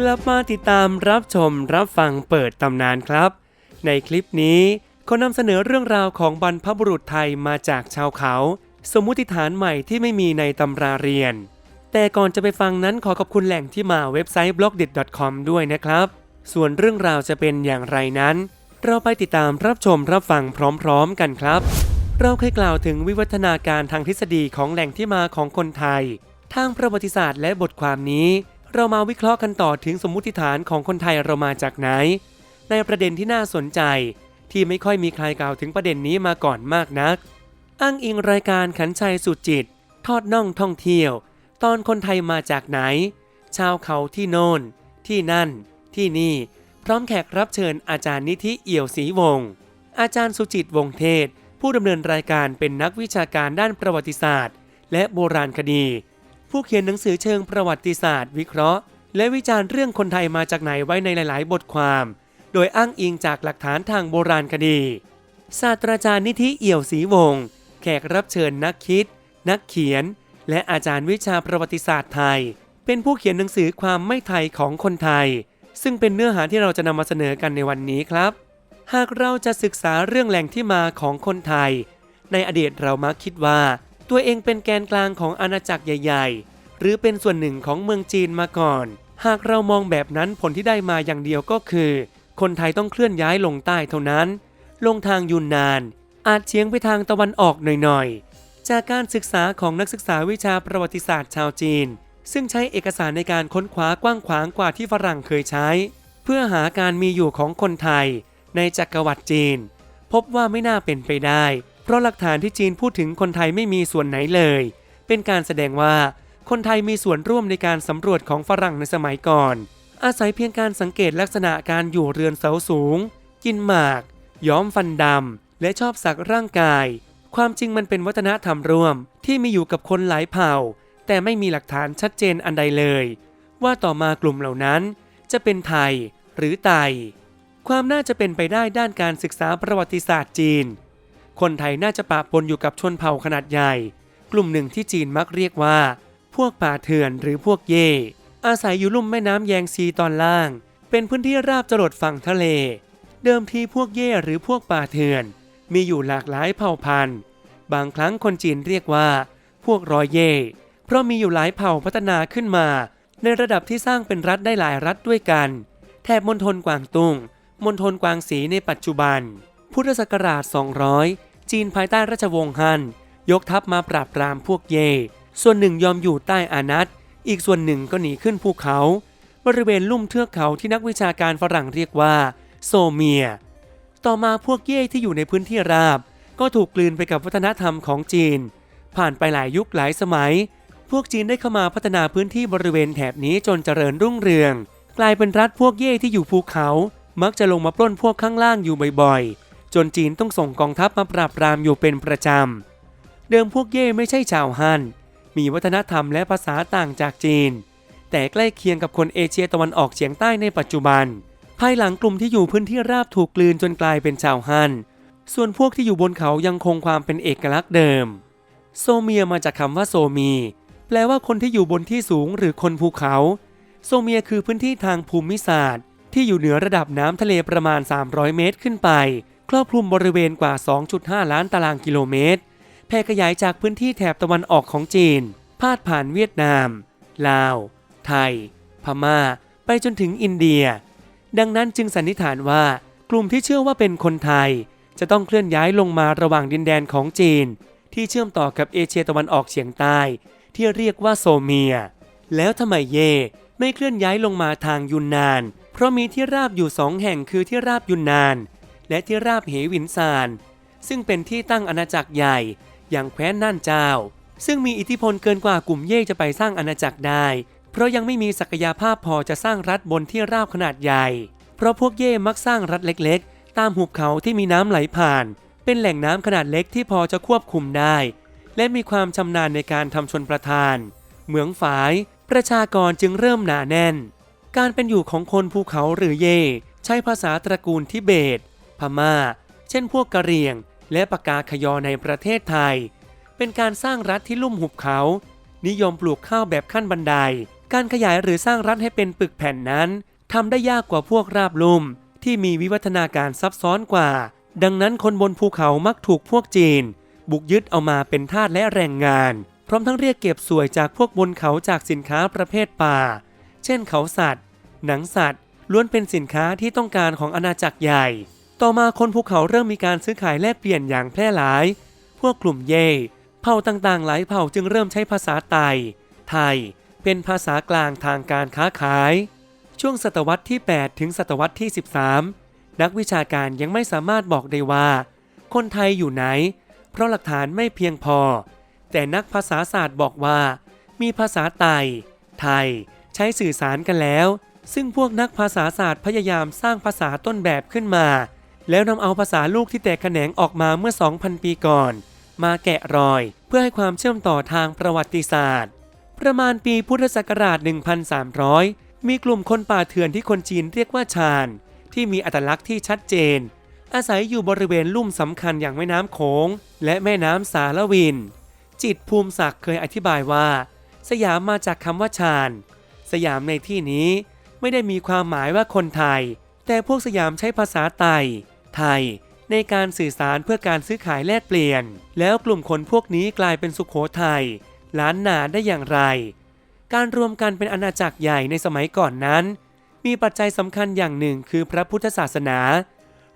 กลับมาติดตามรับชมรับฟังเปิดตำนานครับ ในคลิปนี้คนนำเสนอเรื่องราวของบรรพบุรุษไทยมาจากชาวเขา สมมุติฐานใหม่ที่ไม่มีในตำราเรียน แต่ก่อนจะไปฟังนั้นขอขอบคุณแหล่งที่มาเว็บไซต์ b l o g d i t c o m ด้วยนะครับ ส่วนเรื่องราวจะเป็นอย่างไรนั้น เราไปติดตามรับชมรับฟังพร้อมๆ กันครับ เราเคยกล่าวถึงวิวัฒนาการทางทฤษฎีของแหล่งที่มาของคนไทย ทางประวัติศาสตร์และบทความนี้ เรามาวิเคราะห์กันต่อถึงสมมุติฐานของคนไทยเรามาจากไหน ในประเด็นที่น่าสนใจ ที่ไม่ค่อยมีใครกล่าวถึงประเด็นนี้มาก่อนมากนัก อ้างอิงรายการขันชัยสุจิต ทอดน่องท่องเที่ยว ตอนคนไทยมาจากไหน ชาวเขาที่โน่น ที่นั่น ที่นี่ พร้อมแขกรับเชิญอาจารย์นิธิเอี่ยวศรีวงศ์อาจารย์สุจิตวงศ์เทศ ผู้ดำเนินรายการเป็นนักวิชาการด้านประวัติศาสตร์ และโบราณคดี ผู้เขียนหนังสือเชิงประวัติศาสตร์ วิเคราะห์ และวิจารณ์เรื่องคนไทยมาจากไหนไว้ในหลาย ๆ บทความ โดยอ้างอิงจากหลักฐานทางโบราณคดี ศาสตราจารย์นิธิเอี่ยวศรีวงศ์แขกรับเชิญนักคิด นักเขียน และอาจารย์วิชาประวัติศาสตร์ไทย เป็นผู้เขียนหนังสือความไม่ไทยของคนไทย ซึ่งเป็นเนื้อหาที่เราจะนำมาเสนอกันในวันนี้ครับ หากเราจะศึกษาเรื่องแหล่งที่มาของคนไทย ในอดีตเรามักคิดว่า ตัวเองเป็นแกนกลางของอาณาจักรใหญ่ ๆ หรือเป็นส่วนหนึ่งของเมืองจีนมาก่อน หากเรามองแบบนั้นผลที่ได้มาอย่างเดียวก็คือ คนไทยต้องเคลื่อนย้ายลงใต้เท่านั้น ลงทางยุนนาน อาจเฉียงไปทางตะวันออกหน่อยๆ จากการศึกษาของนักศึกษาวิชาประวัติศาสตร์ชาวจีน ซึ่งใช้เอกสารในการค้นคว้ากว้างขวางกว่าที่ฝรั่งเคยใช้ เพื่อหาการมีอยู่ของคนไทย ในจักรวรรดิจีน พบว่าไม่น่าเป็นไปได้ ราะหลักฐานที่จีนพูดถึงคนไทยไม่มีส่วนไหนเลย เป็นการแสดงว่าคนไทยมีส่วนร่วมในการสำรวจของฝรั่งในสมัยก่อน อาศัยเพียงการสังเกตลักษณะการอยู่เรือนเสาสูง กินหมาก ย้อมฟันดำ และชอบสักร่างกาย ความจริงมันเป็นวัฒนธรรมร่วมที่มีอยู่กับคนหลายเผ่า แต่ไม่มีหลักฐานชัดเจนอันใดเลย ว่าต่อมากลุ่มเหล่านั้นจะเป็นไทยหรือไต ความน่าจะเป็นไปได้ด้านการศึกษาประวัติศาสตร์จีน คนไทยน่าจะปะปนอยู่กับชนเผ่าขนาดใหญ่ กลุ่มหนึ่งที่จีนมักเรียกว่า พวกป่าเถื่อนหรือพวกเย่ อาศัยอยู่ลุ่มแม่น้ำแยงซีตอนล่าง เป็นพื้นที่ราบจรดฝั่งทะเล เดิมทีพวกเย่หรือพวกป่าเถื่อน มีอยู่หลากหลายเผ่าพันธุ์ บางครั้งคนจีนเรียกว่า พวกรอยเย่ เพราะมีอยู่หลายเผ่าพัฒนาขึ้นมา ในระดับที่สร้างเป็นรัฐได้หลายรัฐด้วยกัน แถบมณฑลกวางตุ้งมณฑลกวางสีในปัจจุบัน พุทธศักราช 200 จีนภายใต้ราชวงศ์ฮั่นยกทัพมาปราบปรามพวกเย่ ส่วนหนึ่งยอมอยู่ใต้อานัตอีกส่วนหนึ่งก็หนีขึ้นภูเขา บริเวณลุ่มเทือกเขาที่นักวิชาการฝรั่งเรียกว่าโซเมีย ต่อมาพวกเย่ที่อยู่ในพื้นที่ราบ ก็ถูกกลืนไปกับวัฒนธรรมของจีน ผ่านไปหลายยุคหลายสมัย พวกจีนได้เข้ามาพัฒนาพื้นที่บริเวณแถบนี้จนเจริญรุ่งเรือง กลายเป็นรัฐพวกเย่ที่อยู่ภูเขา มักจะลงมาปล้นพวกข้างล่างอยู่บ่อยๆ จนจีนต้องส่งกองทัพมาปราบปรามอยู่เป็นประจำ เดิมพวกเย่ไม่ใช่ชาวฮั่น มีวัฒนธรรมและภาษาต่างจากจีน แต่ใกล้เคียงกับคนเอเชียตะวันออกเฉียงใต้ในปัจจุบัน ภายหลังกลุ่มที่อยู่พื้นที่ราบถูกกลืนจนกลายเป็นชาวฮั่น ส่วนพวกที่อยู่บนเขายังคงความเป็นเอกลักษณ์เดิม โซเมียมาจากคำว่าโซมี แปลว่าคนที่อยู่บนที่สูงหรือคนภูเขา โซเมียคือพื้นที่ทางภูมิศาสตร์ ที่อยู่เหนือระดับน้ำทะเลประมาณ 300 เมตรขึ้นไป ครอบคลุมบริเวณกว่า 2.5 ล้านตารางกิโลเมตร แผ่ขยายจากพื้นที่แถบตะวันออกของจีน พาดผ่านเวียดนาม ลาว ไทย พม่า ไปจนถึงอินเดีย ดังนั้นจึงสันนิษฐานว่ากลุ่มที่เชื่อว่าเป็นคนไทย จะต้องเคลื่อนย้ายลงมาระหว่างดินแดนของจีน ที่เชื่อมต่อกับเอเชียตะวันออกเฉียงใต้ ที่เรียกว่าโซเมีย แล้วทำไมเย่ไม่เคลื่อนย้ายลงมาทางยุนนาน เพราะมีที่ราบอยู่สองแห่งคือที่ราบยุนนาน และที่ราบเหวินซาน ซึ่งเป็นที่ตั้งอาณาจักรใหญ่อย่างแคว้นน่านเจ้า ซึ่งมีอิทธิพลเกินกว่ากลุ่มเย่จะไปสร้างอาณาจักรได้ เพราะยังไม่มีศักยภาพพอจะสร้างรัฐบนที่ราบขนาดใหญ่ เพราะพวกเย่มักสร้างรัฐเล็กๆ ตามหุบเขาที่มีน้ำไหลผ่าน เป็นแหล่งน้ำขนาดเล็กที่พอจะควบคุมได้ และมีความชำนาญในการทำชนประทาน เหมืองฝาย ประชากรจึงเริ่มหนาแน่น การเป็นอยู่ของคนภูเขาหรือเย่ใช้ภาษาตระกูลทิเบต พม่า เช่นพวกกะเหรี่ยง และปากาขยอในประเทศไทย เป็นการสร้างรัฐที่ลุ่มหุบเขา นิยมปลูกข้าวแบบขั้นบันได การขยายหรือสร้างรัฐให้เป็นปึกแผ่นนั้นทำได้ยากกว่าพวกราบลุ่ม ที่มีวิวัฒนาการซับซ้อนกว่า ดังนั้นคนบนภูเขามักถูกพวกจีน บุกยึดเอามาเป็นทาสและแรงงาน พร้อมทั้งเรียกเก็บสวยจากพวกบนเขาจากสินค้าประเภทป่า เช่นเขาสัตว์ หนังสัตว์ล้วนเป็นสินค้าที่ต้องการของอาณาจักรใหญ่ ต่อมาคนภูเขาเริ่มมีการซื้อขายแลกเปลี่ยนอย่างแพร่หลาย พวกกลุ่มเย่เผ่าต่างๆ หลายเผ่าจึงเริ่มใช้ภาษาไตไทย เป็นภาษากลางทางการค้าขาย ช่วงศตวรรษที่ 8 ถึงศตวรรษที่ 13 นักวิชาการยังไม่สามารถบอกได้ว่า คนไทยอยู่ไหน เพราะหลักฐานไม่เพียงพอ แต่นักภาษาศาสตร์บอกว่า มีภาษาไตไทย ใช้สื่อสารกันแล้ว ซึ่งพวกนักภาษาศาสตร์พยายามสร้างภาษาต้นแบบขึ้นมา แล้วนำเอาภาษาลูกที่แตกแขนงออกมาเมื่อ 2,000 ปีก่อน มาแกะรอยเพื่อให้ความเชื่อมต่อทางประวัติศาสตร์ ประมาณปีพุทธศักราช 1,300 มีกลุ่มคนป่าเถื่อนที่คนจีนเรียกว่าชาญ ที่มีอัตลักษณ์ที่ชัดเจน อาศัยอยู่บริเวณลุ่มสำคัญอย่างแม่น้ำโขง และแม่น้ำสารวิน จิตภูมิศักดิ์เคยอธิบายว่า สยามมาจากคำว่าชาญ สยามในที่นี้ไม่ได้มีความหมายว่าคนไทย แต่พวกสยามใช้ภาษาไทย ไทย ในการสื่อสารเพื่อการซื้อขายแลกเปลี่ยน แล้วกลุ่มคนพวกนี้กลายเป็นสุขโขทัยล้านนาได้อย่างไร การรวมกันเป็นอาณาจักรใหญ่ในสมัยก่อนนั้น มีปัจจัยสำคัญอย่างหนึ่งคือพระพุทธศาสนา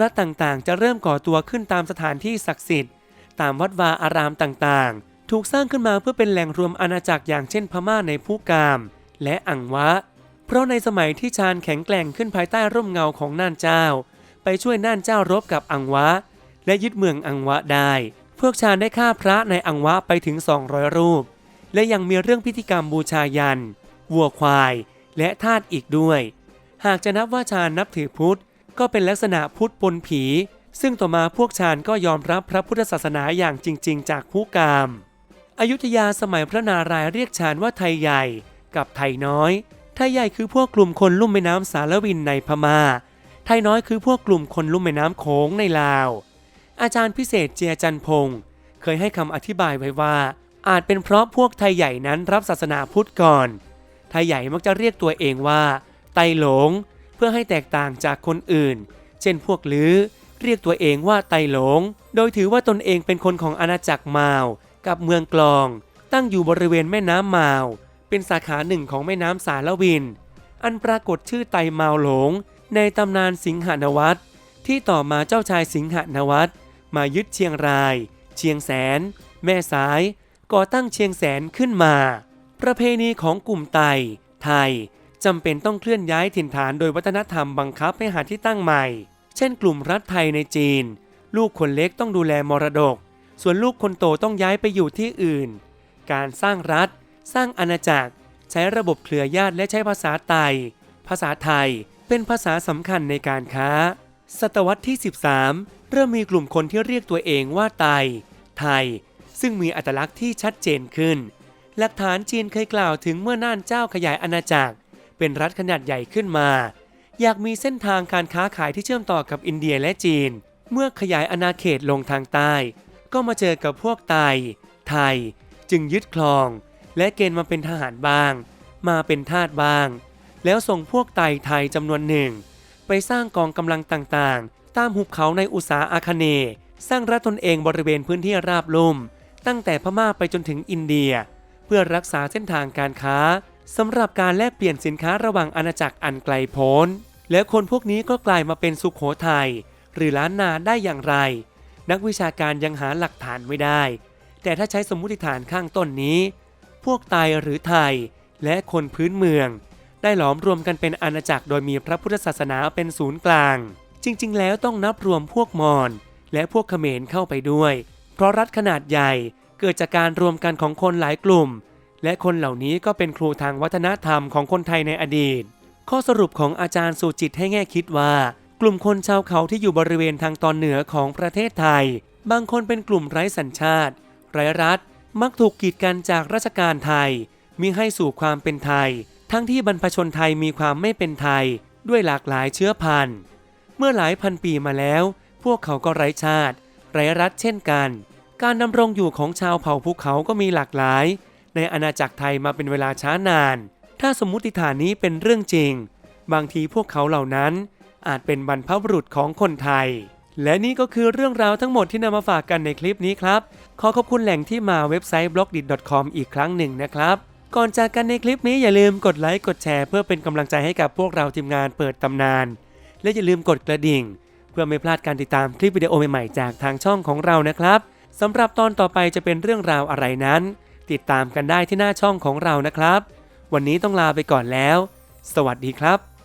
รัฐต่างๆ จะเริ่มก่อตัวขึ้นตามสถานที่ศักดิ์สิทธิ์ ตามวัดวาอารามต่างๆ ถูกสร้างขึ้นมาเพื่อเป็นแหล่งรวมอาณาจักรอย่างเช่นพม่าในภูกามและอังวะ เพราะในสมัยที่ชาญแข็งแกร่งขึ้นภายใต้ร่มเงาของน่านเจ้า ไปช่วยน่านเจ้ารบกับอังวะ และยึดเมืองอังวะได้ พวกชาญได้ฆ่าพระในอังวะไปถึง 200 รูป และยังมีเรื่องพิธีกรรมบูชายัน วัวควาย และทาสอีกด้วย หากจะนับว่าชาญนับถือพุทธ ก็เป็นลักษณะพุทธปนผี ซึ่งต่อมาพวกชาญก็ยอมรับพระพุทธศาสนาอย่างจริง ๆ จากผู้กามอยุธยาสมัยพระนารายเรียกชาญว่าไทยใหญ่กับไทยน้อย ไทยใหญ่คือพวกกลุ่มคนลุ่มแม่น้ำสารวินในพมา่า ไทยน้อยคือพวกกลุ่มคนลุ่มแม่น้ำโขงในลาว อาจารย์พิเศษเจียจันพงศ์เคยให้คำอธิบายไว้ว่า อาจเป็นเพราะพวกไทยใหญ่นั้นรับศาสนาพุทธก่อน ไทยใหญ่มักจะเรียกตัวเองว่า ไตหลง เพื่อให้แตกต่างจากคนอื่น เช่นพวกลือ้อเรียกตัวเองว่าไตหลง โดยถือว่าตนเองเป็นคนของอาณาจักรมาว กับเมืองกลอง ตั้งอยู่บริเวณแม่น้ำมาว เป็นสาขาหนึ่งของแม่น้ำสารวิน อันปรากฏชื่อไตมาวหลง ในตำนานสิงหนวัตรที่ต่อมาเจ้าชายสิงหนวัตรมายึดเชียงราย เชียงแสน แม่สาย ก่อตั้งเชียงแสนขึ้นมา ประเพณีของกลุ่มไต ไทยจำเป็นต้องเคลื่อนย้ายถิ่นฐานโดยวัฒนธรรมบังคับให้หาที่ตั้งใหม่ เช่นกลุ่มรัฐไทยในจีน ลูกคนเล็กต้องดูแลมรดก ส่วนลูกคนโตต้องย้ายไปอยู่ที่อื่น การสร้างรัฐ สร้างอาณาจักร ใช้ระบบเครือญาติและใช้ภาษาไต ภาษาไทย เป็นภาษาสำคัญในการค้า ศตวรรษที่ 13 เริ่มมีกลุ่มคนที่เรียกตัวเองว่าไต ไทย ซึ่งมีอัตลักษณ์ที่ชัดเจนขึ้น หลักฐานจีนเคยกล่าวถึงเมื่อน่านเจ้าขยายอาณาจักร เป็นรัฐขนาดใหญ่ขึ้นมา อยากมีเส้นทางการค้าขายที่เชื่อมต่อกับอินเดียและจีน เมื่อขยายอาณาเขตลงทางใต้ ก็มาเจอกับพวกไต ไทย จึงยึดครอง และเกณฑ์มาเป็นทหารบ้าง มาเป็นทาสบ้าง แล้วส่งพวกไต่ไทยจำนวนหนึ่ง ไปสร้างกองกำลังต่างๆ ตามหุบเขาในอุษาอาคเน สร้างรัฐตนเองบริเวณพื้นที่ราบลุ่ม ตั้งแต่พม่าไปจนถึงอินเดีย เพื่อรักษาเส้นทางการค้าสำหรับการแลกเปลี่ยนสินค้าระหว่างอาณาจักรอันไกลโพ้น และคนพวกนี้ก็กลายมาเป็นสุขโขทัยหรือล้านนาได้อย่างไร นักวิชาการยังหาหลักฐานไม่ได้ แต่ถ้าใช้สมมติฐานข้างต้นนี้ พวกไตหรือไทย และคนพื้นเมือง ได้หลอมรวมกันเป็นอาณาจักรโดยมีพระพุทธศาสนาเป็นศูนย์กลาง จริง ๆ แล้วต้องนับรวมพวกมอญและพวกเขมรเข้าไปด้วย เพราะรัฐขนาดใหญ่เกิดจากการรวมกันของคนหลายกลุ่ม และคนเหล่านี้ก็เป็นครูทางวัฒนธรรมของคนไทยในอดีต ข้อสรุปของอาจารย์สุจิตให้แง่คิดว่า กลุ่มคนชาวเขาที่อยู่บริเวณทางตอนเหนือของประเทศไทย บางคนเป็นกลุ่มไร้สัญชาติ ไร้รัฐ มักถูกกีดกันจากราชการไทยมิให้สู่ความเป็นไทย ทั้งที่บรรพชนไทยมีความไม่เป็นไทยด้วยหลากหลายเชื้อพันธุ์ เมื่อหลายพันปีมาแล้ว พวกเขาก็ไร้ชาติ ไร้รัฐเช่นกัน การดำรงอยู่ของชาวเผ่าภูเขาก็มีหลากหลาย ในอาณาจักรไทยมาเป็นเวลาช้านาน ถ้าสมมุติฐานนี้เป็นเรื่องจริง บางทีพวกเขาเหล่านั้น อาจเป็นบรรพบุรุษของคนไทย และนี่ก็คือเรื่องราวทั้งหมดที่นำมาฝากกันในคลิปนี้ครับ ขอขอบคุณแหล่งที่มาเว็บไซต์ b l o g d i t c o m อีกครั้งหนึ่งนะครับ ก่อนจากกันในคลิปนี้อย่าลืมกดไลค์กดแชร์เพื่อเป็นกำลังใจให้กับพวกเราทีมงานเปิดตำนาน และอย่าลืมกดกระดิ่ง เพื่อไม่พลาดการติดตามคลิปวิดีโอใหม่ๆจากทางช่องของเรานะครับสำหรับตอนต่อไปจะเป็นเรื่องราวอะไรนั้น ติดตามกันได้ที่หน้าช่องของเรานะครับ วันนี้ต้องลาไปก่อนแล้ว สวัสดีครับ